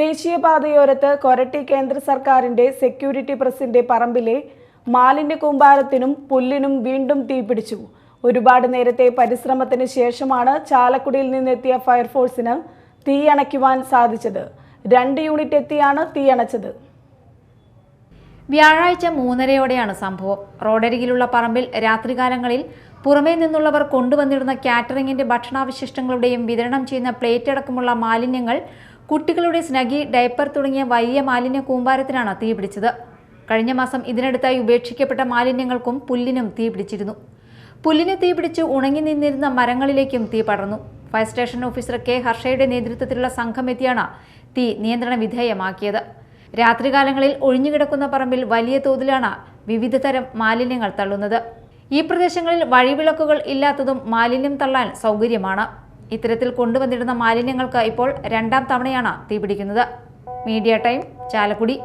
ദേശീയപാതയോരത്ത് കൊരട്ടി കേന്ദ്ര സർക്കാരിന്റെ സെക്യൂരിറ്റി പ്രസിന്റെ പറമ്പിലെ മാലിന്യ കൂമ്പാരത്തിനും പുല്ലിനും വീണ്ടും തീപിടിച്ചു. ഒരുപാട് നേരത്തെ പരിശ്രമത്തിന് ശേഷമാണ് ചാലക്കുടിയിൽ നിന്നെത്തിയ ഫയർഫോഴ്സിന് തീയണയ്ക്കുവാൻ സാധിച്ചത്. രണ്ട് യൂണിറ്റ് എത്തിയാണ് തീയണച്ചത്. വ്യാഴാഴ്ച മൂന്നരയോടെയാണ് സംഭവം. റോഡരികിലുള്ള പറമ്പിൽ രാത്രികാലങ്ങളിൽ പുറമേ നിന്നുള്ളവർ കൊണ്ടുവന്നിരുന്ന കാറ്ററിംഗിന്റെ ഭക്ഷണാവശിഷ്ടങ്ങളുടെയും വിതരണം ചെയ്യുന്ന പ്ലേറ്റ് അടക്കമുള്ള മാലിന്യങ്ങൾ കുട്ടികളുടെ സ്നഗി ഡയപ്പർ തുടങ്ങിയ വലിയ മാലിന്യ കൂമ്പാരത്തിനാണ് തീപിടിച്ചത് കഴിഞ്ഞ മാസം ഇതിനടുത്തായി ഉപേക്ഷിക്കപ്പെട്ട മാലിന്യങ്ങൾക്കും പുല്ലിനും തീപിടിച്ചിരുന്നു പുല്ലിന് തീപിടിച്ച് ഉണങ്ങി നിന്നിരുന്ന മരങ്ങളിലേക്കും തീ പടർന്നു. ഫയർ സ്റ്റേഷൻ ഓഫീസർ കെ ഹർഷയുടെ നേതൃത്വത്തിലുള്ള സംഘം എത്തിയാണ് തീ നിയന്ത്രണ വിധേയമാക്കിയത്. രാത്രികാലങ്ങളിൽ ഒഴിഞ്ഞുകിടക്കുന്ന പറമ്പിൽ വലിയ തോതിലാണ് വിവിധ തരം മാലിന്യങ്ങൾ തള്ളുന്നത്. ഈ പ്രദേശങ്ങളിൽ വഴിവിളക്കുകൾ ഇല്ലാത്തതും മാലിന്യം തള്ളാൻ സൗകര്യമാണ്. ഇത്തരത്തിൽ കൊണ്ടുവന്നിരുന്ന മാലിന്യങ്ങൾക്ക് ഇപ്പോൾ രണ്ടാം തവണയാണ് തീപിടിക്കുന്നത്. Media time Chalakudy.